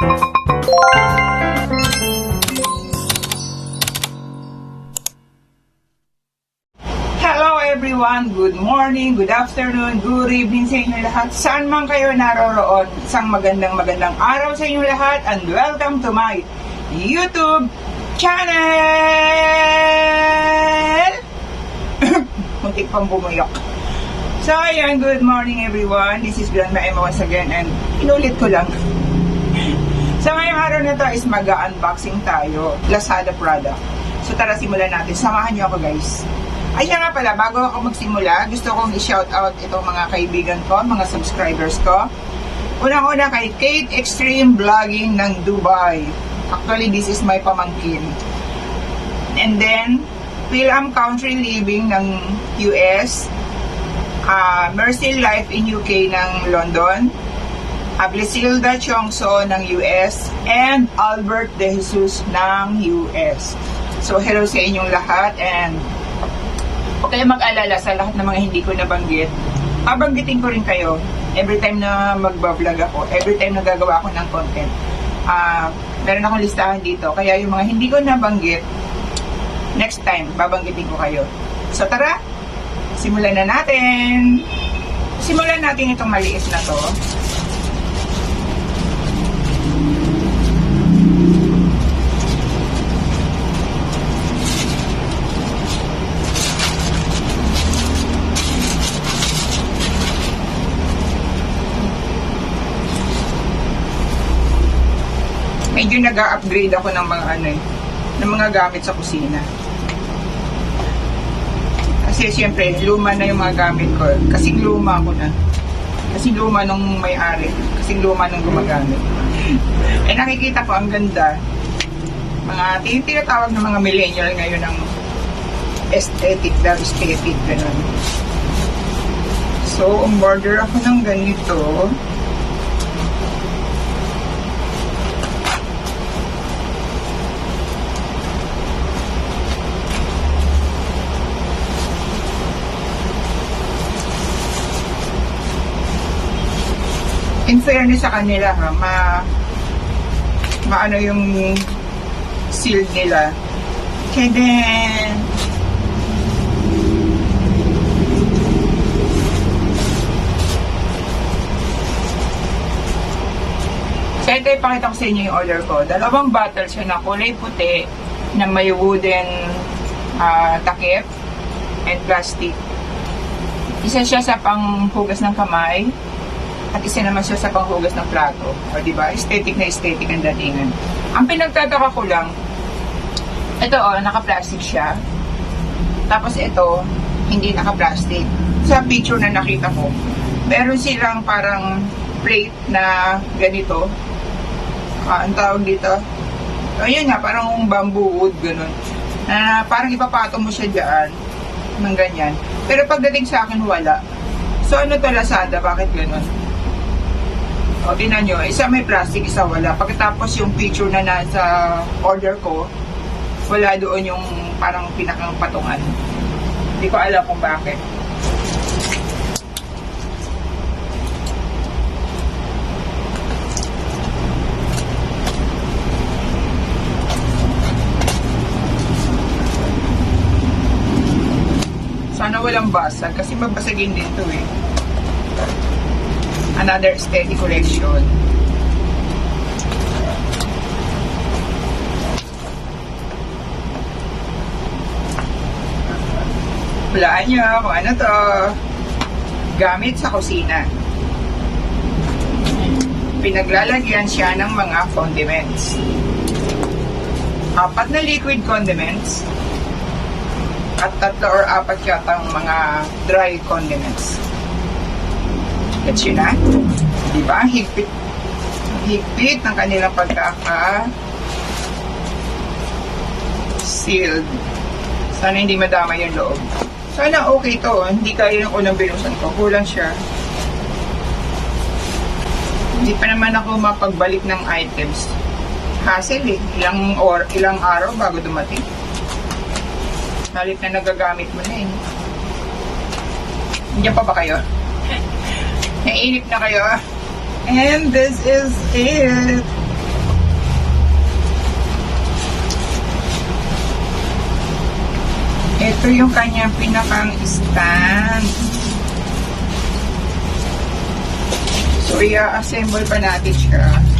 Hello everyone! Good morning, good afternoon, good evening sa inyo lahat. Saan man kayo naroroon, isang magandang magandang araw sa inyo lahat and welcome to my YouTube channel! Muntik pang bumuyok. So ayan, good morning everyone. This is Grandma Emma once again and inulit ko lang. Sa ngayong araw na to is mag-unboxing tayo Lazada product. So tara simulan natin. Samahan niyo ako guys. Ayan nga pala, bago ako magsimula, gusto kong i-shout out itong mga kaibigan ko, mga subscribers ko. Unang-una kay Kate Extreme Vlogging ng Dubai. Actually, this is my pamangkin. And then, William Country Living ng US. ah Mercy Life in UK ng London. Ablicilda Chongso ng US and Albert De Jesus ng US. So, hello sa inyong lahat and huwag kayong mag-alala sa lahat ng mga hindi ko nabanggit. Babanggitin ko rin kayo every time na magbablog ako, every time na gagawa ako ng content. Ah, meron akong listahan dito. Kaya yung mga hindi ko nabanggit, next time, babanggitin ko kayo. So, tara! Simulan na natin! Simulan natin itong maliit na to. Medyo nag-upgrade ako ng mga ano eh, ng mga gamit sa kusina. Kasi siyempre, luma na yung mga gamit ko. Kasing luma ko na. Kasing luma nung may-ari. Kasing luma nung gumagamit. eh nakikita ko, ang ganda. Mga tin- tinatawag ng mga millennial ngayon ng aesthetic daw, aesthetic, ganun. So, umorder ako ng ganito. In fairness sa kanila ha, ma maano yung seal nila. And then, So ito ipakita ko sa inyo yung order ko. Dalawang bottle siya na kulay puti na may wooden ah, takip and plastic. Isa siya sa panghugas ng kamay at isa naman siya sa panghugas ng plato. O di ba? Aesthetic na aesthetic ang datingan. Ang pinagtataka ko lang, ito oh, naka-plastic siya. Tapos ito, hindi naka-plastic. Sa picture na nakita ko, meron silang parang plate na ganito. Ah, ang tawag dito. Ayun nga, parang bamboo wood, ganun. Na parang ipapatong mo siya dyan ng ganyan. Pero pagdating sa akin, wala. So ano to Lazada? Bakit ganun? O, tinan nyo, isa may plastic, isa wala. Pagkatapos yung picture na nasa order ko, wala doon yung parang pinakang patungan. Hindi ko alam kung bakit. Sana walang basag kasi mabasagin din to eh. Another steady collection. Hulaan nyo kung ano to. Gamit sa kusina. Pinaglalagyan siya ng mga condiments. Apat na liquid condiments at tatlo or apat yata ang mga dry condiments. Gets yun na? Di ba? Higpit, higpit ng kanilang pagkaka sealed. Sana hindi madama yung loob. Sana okay to. Hindi kaya yung unang binusan ko. Kulang siya. Hindi pa naman ako mapagbalik ng items. Hassle eh. Ilang, or, ilang araw bago dumating. Halit na nagagamit mo na eh. Nandiyan pa ba kayo? Nainip na kayo. And this is it. Ito yung kanyang pinakang stand. So, i-assemble pa natin siya.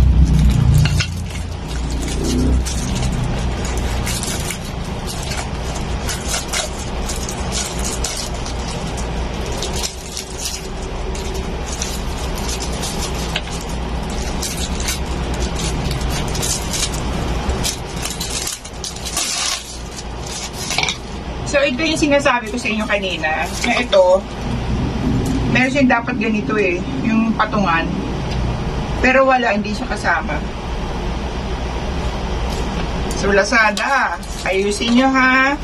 Ito yung sinasabi ko sa inyo kanina, na ito, meron siyang dapat ganito eh, yung patungan. Pero wala, hindi siya kasama. So, Lazada, ayusin nyo ha.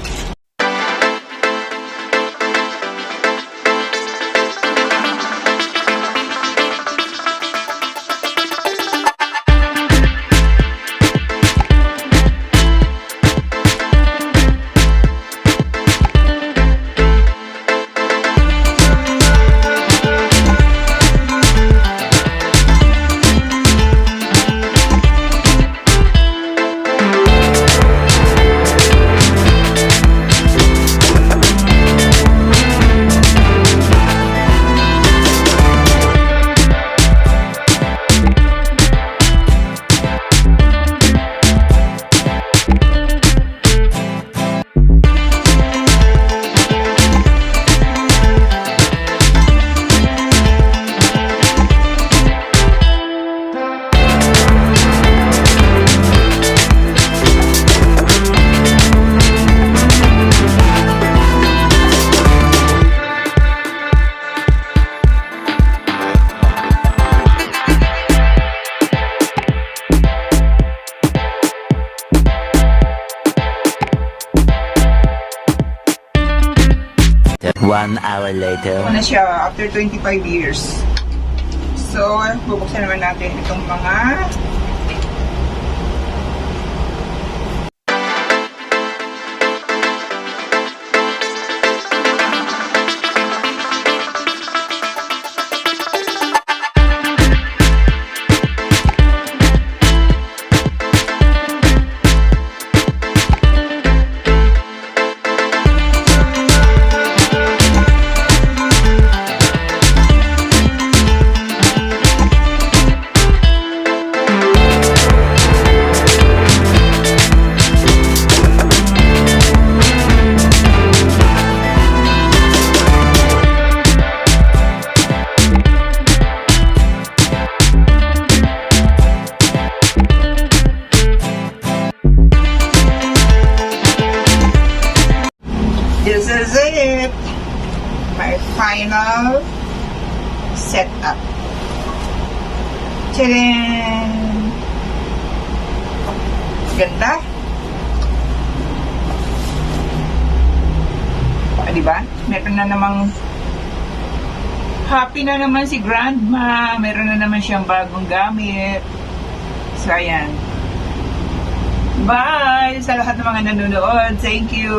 One hour later. Ano na siya, after 25 years. So, bubuksan naman natin itong mga setup. Tadaan! Ganda. O, di ba? Meron na namang happy na naman si Grandma. Meron na naman siyang bagong gamit. So, ayan. Bye sa lahat ng mga nanonood. Thank you.